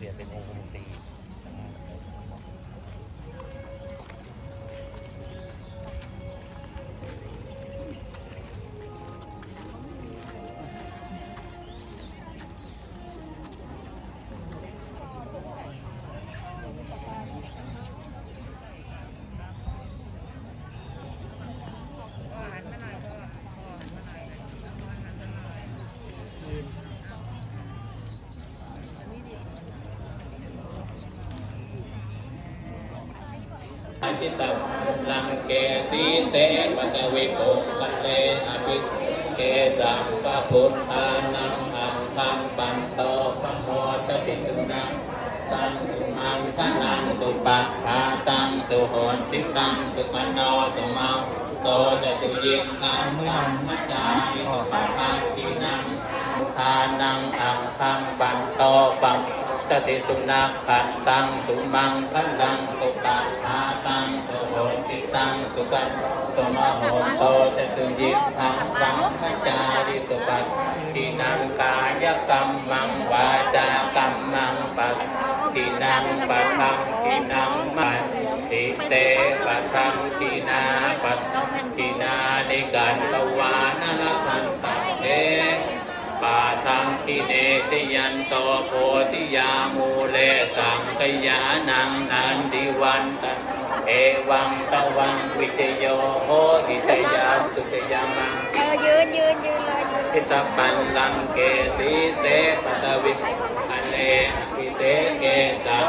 ปลี่ยน ทิตังลังเกสีเสปัจวิโกกัลเลอภิเกสัมปะพุทธานังอังคังปันโตปะโมตติตุนังตังสุมังทนังสุปะทาตังสุโหนติตังสุปนโนสุมังโตจะตุยิงกังกัมมัจจายิสุปะปะตินังทานังอังคังปันโตปังต ติสุนัขขันตังสุมังคันตังสุปัฏฐาตังสุโหติตังสุปัตสุมโหโตจะสุยิทังสังขจาริสุปัตตินังกายกรรมังวาจากรรมังปัตตินังปะทังตินังมัตติเตปะทังตินาปัตตินาในกันตวานลคันตเต ปาทังกิเนติยันโตโพธิยามูเลสังกยานังนันดิวันตะเอวังตะวังวิจโยโหหิตยาสุตยามังเออยืนยืนยืนเลยยืนทิตปันลังเกสีเสปัตวิอันเลปิเสเกสัง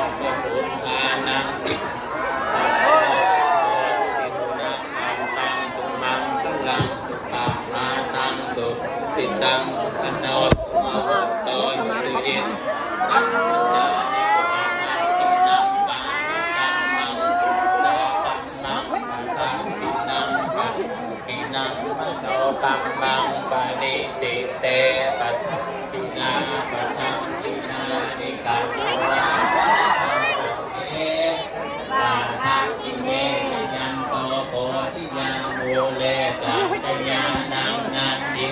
นังมโนกัมมังปานิติเตปัสตินาปัสสินานิกัตวาเอปาทักขิเมยันโตโพธิยาโมเลสัจญานังนันติ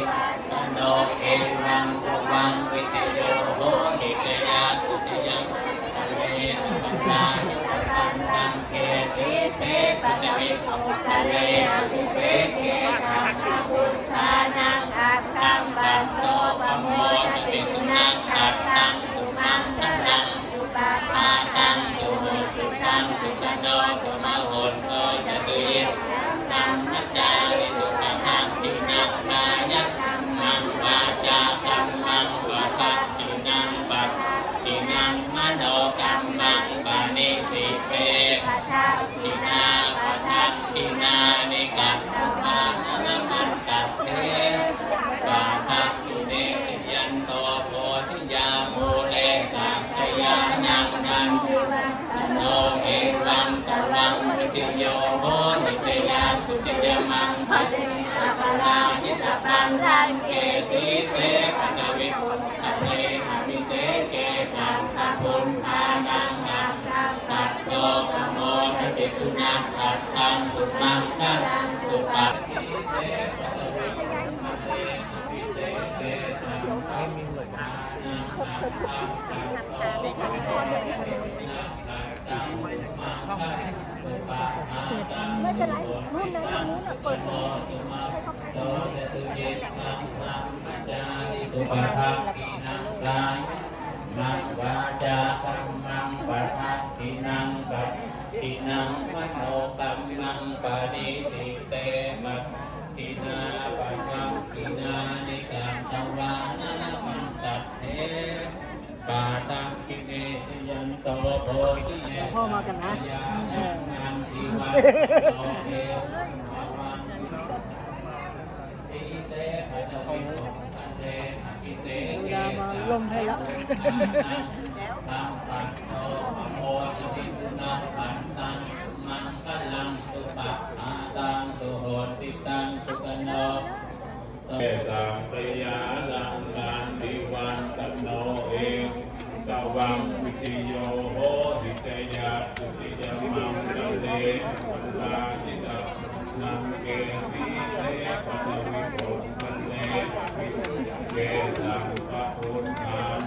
ตโนเอวังตวังวิเทโยโหหิตยาสุตยังทะเลปัญญาตังตังเกติเสปัจวิโทะเล งสุชโนสุมาโหนโตจตุ ติโยโหนิตยาสุติยมังปัจจิปลาหิตปังทันเกสีเสปัจวิปุตตะเตอภิเสเกสังฆพุทธานังอัตตัตโตปะโมทติสุนัขอัตตังสุมังคังสุปัตตะเตอภิเสเกสังฆพุทธานังอัตตังไม่เป็นไรนู่นเลยทางนู้นน่ะเปิดโมตุมาโตเตตุเยสังฆมัจจาริตุปะทักขินังกายมังวาจากัมมังปะทักขินังปัตตินังมโนกัมมังปานิติเตมัตตินาปะทักขินานิกัตตวานะมันตัตเทปาทักขิเนยันโตโพธิเยพ่อมากันนะ มาลมให้แล้วตังปัสโตปะโมทติสุนัขขันตังสุมังคลังสุปะหาตังตยาลังลานดิวันตโนเองตวังวิจิโย เลปัลลาจิตนังเกสีเสปัสวิโกปันเลเกสังปะพุทธา